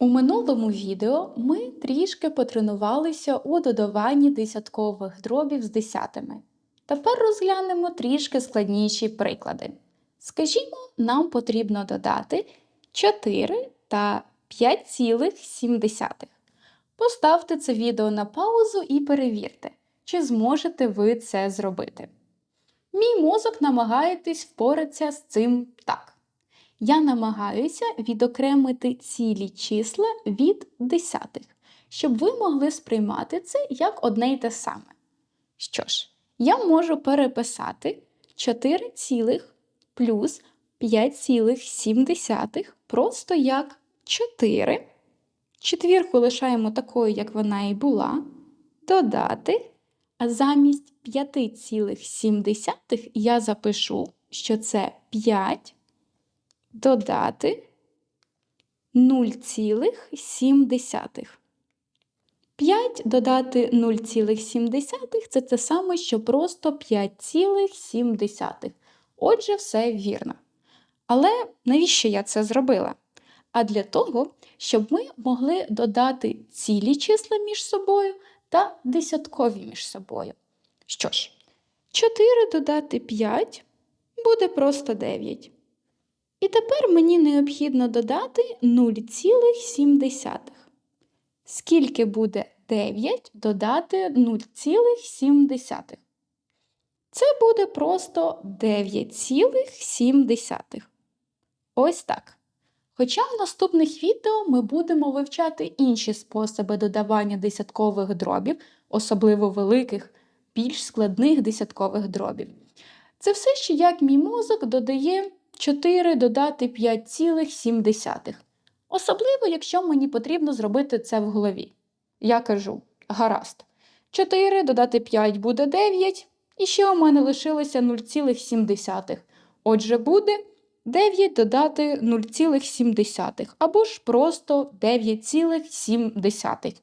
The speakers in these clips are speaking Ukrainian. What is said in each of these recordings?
У минулому відео ми трішки потренувалися у додаванні десяткових дробів з десятими. Тепер розглянемо трішки складніші приклади. Скажімо, нам потрібно додати 4 та 5,7. Поставте це відео на паузу і перевірте, чи зможете ви це зробити. Мій мозок намагаєтесь впоратися з цим так. Я намагаюся відокремити цілі числа від десятих, щоб ви могли сприймати це як одне й те саме. Що ж, я можу переписати 4 цілих плюс 5,7 просто як 4. Четвірку лишаємо такою, як вона і була. Додати. А замість 5,7 я запишу, що це 5 додати 0,7. 5 додати 0,7 це те саме, що просто 5,7. Отже, все вірно. Але навіщо я це зробила? А для того, щоб ми могли додати цілі числа між собою та десяткові між собою. Що ж, 4 додати 5 буде просто 9. І тепер мені необхідно додати 0,7. Скільки буде 9 додати 0,7? Це буде просто 9,7. Ось так. Хоча в наступних відео ми будемо вивчати інші способи додавання десяткових дробів, особливо великих, більш складних десяткових дробів. Це все ще як мій мозок додає 4 додати 5,7. Особливо, якщо мені потрібно зробити це в голові. Я кажу: гаразд, 4 додати 5 буде 9, і ще у мене лишилося 0,7. Отже, буде 9 додати 0,7, або ж просто 9,7.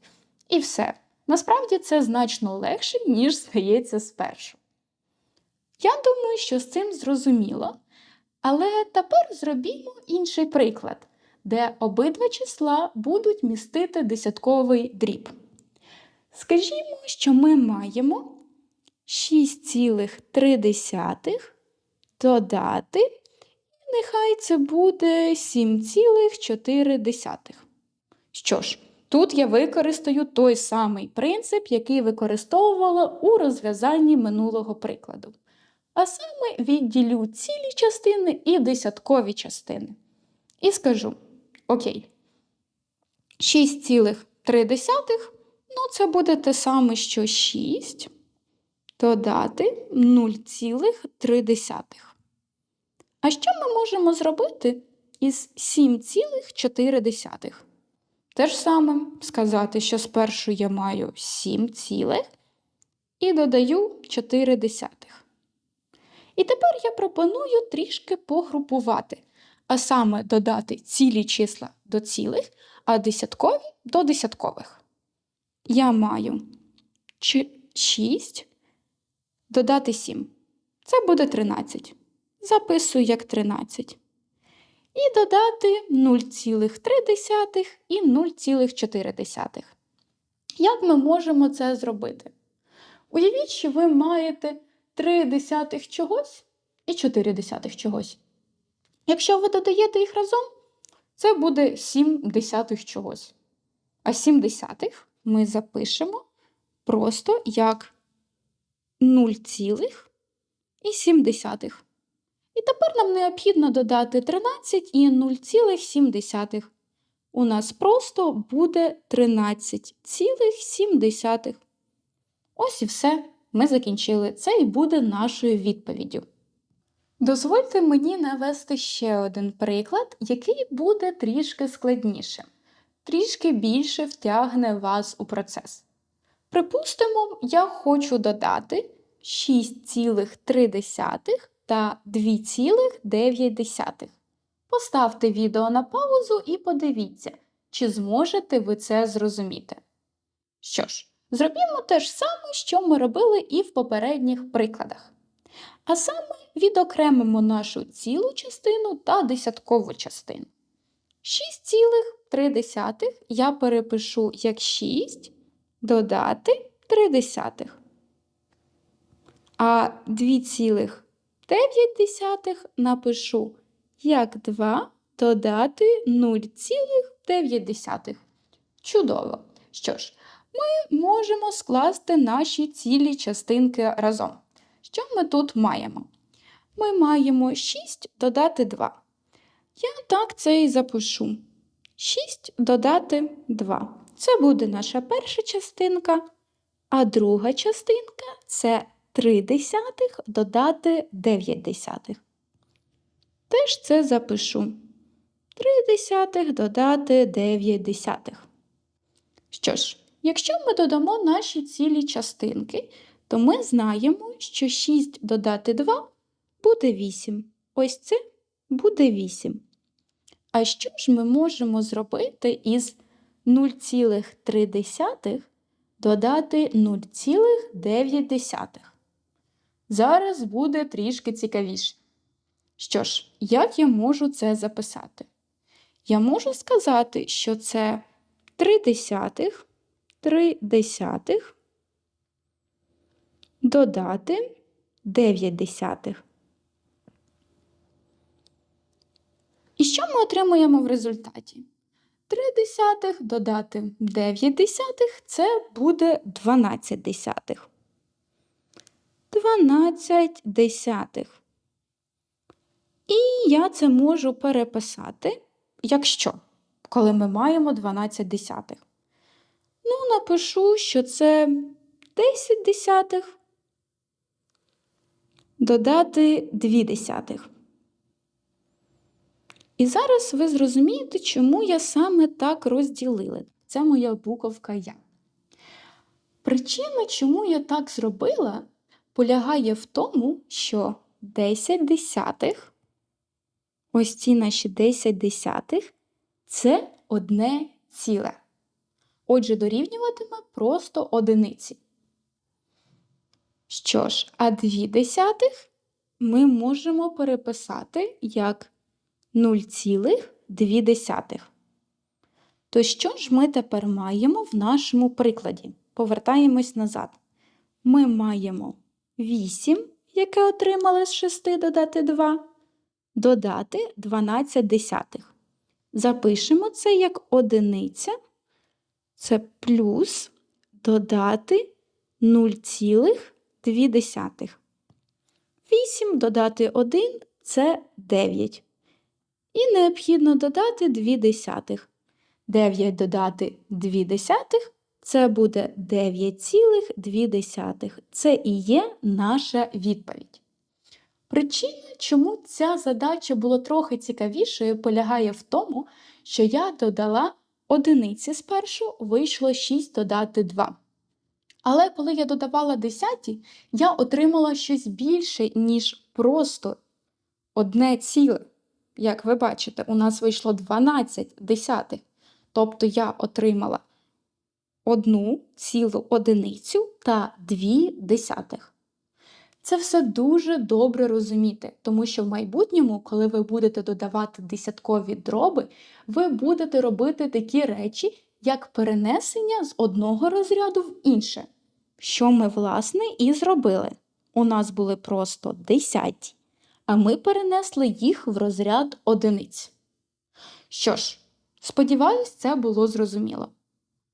І все. Насправді це значно легше, ніж здається спершу. Я думаю, що з цим зрозуміло. Але тепер зробімо інший приклад, де обидва числа будуть містити десятковий дріб. Скажімо, що ми маємо 6,3 додати, і нехай це буде 7,4. Що ж, тут я використаю той самий принцип, який використовувала у розв'язанні минулого прикладу. А саме відділю цілі частини і десяткові частини. І скажу: Окей, 6,3, ну це буде те саме, що 6 додати 0,3. А що ми можемо зробити із 7,4? Те ж саме сказати, що спершу я маю 7 цілих і додаю 4 десятих. І тепер я пропоную трішки погрупувати, а саме додати цілі числа до цілих, а десяткові до десяткових. Я маю 6 додати 7. Це буде 13. Записую як 13. І додати 0,3 і 0,4. Як ми можемо це зробити? Уявіть, що ви маєте 3 десятих чогось і 4 десятих чогось. Якщо ви додаєте їх разом, це буде 7 десятих чогось. А 7 десятих ми запишемо просто як 0,7. І тепер нам необхідно додати 13 і 0,7. У нас просто буде 13,7. Ось і все. Ми закінчили. Це і буде нашою відповіддю. Дозвольте мені навести ще один приклад, який буде трішки складнішим, трішки більше втягне вас у процес. Припустимо, я хочу додати 6,3 та 2,9. Поставте відео на паузу і подивіться, чи зможете ви це зрозуміти. Що ж, Зробімо те ж саме, що ми робили і в попередніх прикладах. А саме відокремимо нашу цілу частину та десяткову частину. 3 десятих я перепишу як 6 додати 3 десятих. А 2,9 напишу як 2 додати 0,9. Чудово! Що ж, ми можемо скласти наші цілі частинки разом. Що ми тут маємо? Ми маємо 6 додати 2. Я так це і запишу. 6 додати 2. Це буде наша перша частинка, а друга частинка це 3 десятих додати 9 десятих. Теж це запишу. 3 десятих додати 9 десятих. Що ж, якщо ми додамо наші цілі частинки, то ми знаємо, що 6 додати 2 буде 8. Ось це буде 8. А що ж ми можемо зробити із 0,3 додати 0,9? Зараз буде трішки цікавіше. Що ж, як я можу це записати? Я можу сказати, що це 3 десятих, 3 десятих додати 9 десятих. І що ми отримуємо в результаті? 3 десятих додати 9 десятих – це буде 12 десятих. 12 десятих. І я це можу переписати, якщо, коли ми маємо 12 десятих. Ну, напишу, що це 10 десятих додати 2 десятих. І зараз ви зрозумієте, чому я саме так розділила. Це моя буковка Я. Причина, чому я так зробила, полягає в тому, що 10 десятих, ось ці наші 10 десятих, це одне ціле. Отже, дорівнюватиме просто одиниці. Що ж, а 2 десятих ми можемо переписати як 0,2. То що ж ми тепер маємо в нашому прикладі? Повертаємось назад. Ми маємо 8, яке отримали з 6 додати 2, додати 12 десятих. Запишемо це як одиниця. Це плюс додати 0,2. 8 додати 1 це 9. І необхідно додати 2 десятих. 9 додати 2 десятих це буде 9,2. Це і є наша відповідь. Причина, чому ця задача була трохи цікавішою, полягає в тому, що я додала одиниці спершу, вийшло 6 додати 2. Але коли я додавала десяті, я отримала щось більше, ніж просто одне ціле. Як ви бачите, у нас вийшло 12 десятих. Тобто я отримала одну цілу одиницю та дві десятих. Це все дуже добре розуміти, тому що в майбутньому, коли ви будете додавати десяткові дроби, ви будете робити такі речі, як перенесення з одного розряду в інше. Що ми, власне, і зробили. У нас були просто десяті, а ми перенесли їх в розряд одиниць. Що ж, сподіваюсь, це було зрозуміло.